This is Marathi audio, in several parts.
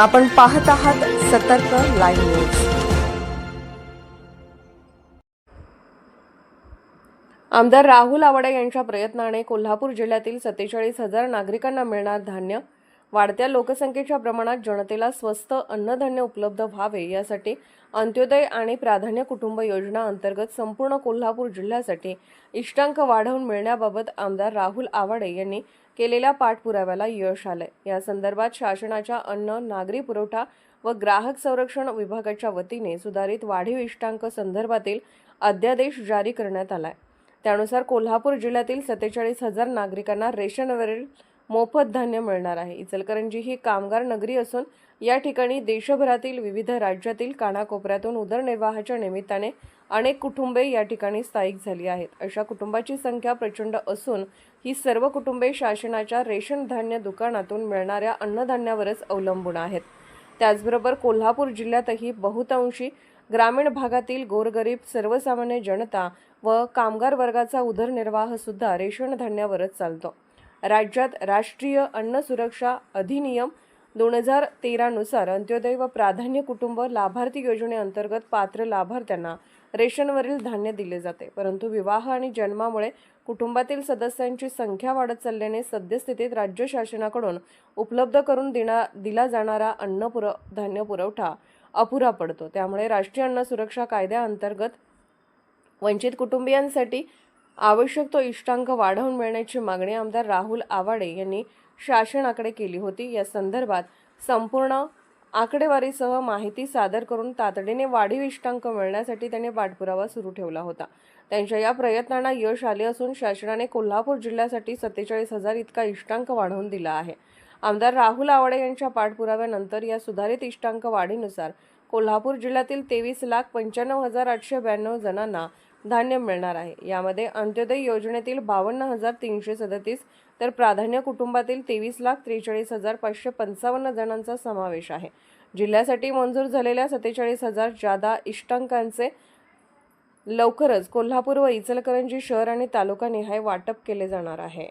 आपण पाहत आहात सतर्क लाईव्ह न्यूज. आमदार राहुल आवाडे यांच्या प्रयत्नाने कोल्हापूर जिल्ह्यातील सत्तेचाळीस हजार नागरिकांना मिळणार धान्य वाढत्या लोकसंख्येच्या प्रमाणात जनतेला स्वस्त अन्नधान्य उपलब्ध व्हावे यासाठी अंत्योदय आणि प्राधान्य कुटुंब योजना अंतर्गत संपूर्ण कोल्हापूर जिल्ह्यासाठी इष्टांक वाढवून मिळण्याबाबत आमदार राहुल आवाडे यांनी केलेल्या पाठपुराव्याला यश आलंय. या संदर्भात शासनाच्या अन्न नागरी पुरवठा व ग्राहक संरक्षण विभागाच्या वतीने सुधारित वाढीव इष्टांक संदर्भातील अध्यादेश जारी करण्यात आलाय. त्यानुसार कोल्हापूर जिल्ह्यातील सत्तेचाळीस हजार नागरिकांना रेशनवरील मोफत धान्य मिळणार आहे. इचलकरंजी ही कामगार नगरी असून या ठिकाणी देशभरातील विविध राज्यातील कानाकोपऱ्यातून उदरनिर्वाहाच्या निमित्ताने अनेक कुटुंबे या ठिकाणी स्थायिक झाली आहेत. अशा कुटुंबाची संख्या प्रचंड असून ही सर्व कुटुंबे शासनाच्या रेशन धान्य दुकानातून मिळणाऱ्या अन्नधान्यावरच अवलंबून आहेत. त्याचबरोबर कोल्हापूर जिल्ह्यातही बहुतांशी ग्रामीण भागातील गोरगरीब सर्वसामान्य जनता व कामगार वर्गाचा उदरनिर्वाह सुद्धा रेशन धान्यावरच चालतो. राज्यात राष्ट्रीय अन्न सुरक्षा अधिनियम दोन हजार तेरानुसार अंत्योदय व प्राधान्य कुटुंब लाभार्थी योजनेअंतर्गत पात्र लाभार्थ्यांना रेशनवरील धान्य दिले जाते. परंतु विवाह आणि जन्मामुळे कुटुंबातील सदस्यांची संख्या वाढत चालल्याने सद्यस्थितीत राज्य शासनाकडून उपलब्ध करून देणार दिला जाणारा अन्न पुर धान्य पुरवठा अपुरा पडतो. त्यामुळे राष्ट्रीय अन्न सुरक्षा कायद्याअंतर्गत वंचित कुटुंबियांसाठी आवश्यक तो इष्टांक वाढवून मिळण्याची मागणी आमदार राहुल आवाडे यांनी शासनाकडे केली होती. या संदर्भात संपूर्ण आकडेवारीसह माहिती सादर करून तातडीने वाढीव इष्टांक मिळण्यासाठी त्यांनी पाठपुरावा सुरू ठेवला होता. त्यांच्या या प्रयत्नांना यश आले असून शासनाने कोल्हापूर जिल्ह्यासाठी सत्तेचाळीस हजार इतका इष्टांक वाढवून दिला आहे. आमदार राहुल आवाडे यांच्या पाठपुराव्यानंतर या सुधारित इष्टांक वाढीनुसार कोल्हापूर जिल्ह्यातील तेवीस लाख पंच्याण्णव हजार आठशे ब्याण्णव जणांना धान्य मिळणार आहे. यामध्ये अंत्योदय योजनेतील बावन्न हजार तीनशे सदतीस तर प्राधान्य कुटुंबातील तेवीस लाख त्रेचाळीस हजार पाचशे पंचावन्न जणांचा समावेश आहे. जिल्ह्यासाठी मंजूर झालेल्या सत्तेचाळीस हजार जादा इष्टांकांचे लवकरच कोल्हापूर व इचलकरंजी शहर आणि तालुकानिहाय वाटप केले जाणार आहे.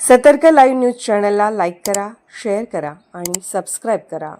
सतर्क लाईव्ह न्यूज चॅनलला लाईक करा शेअर करा आणि सबस्क्राईब करा.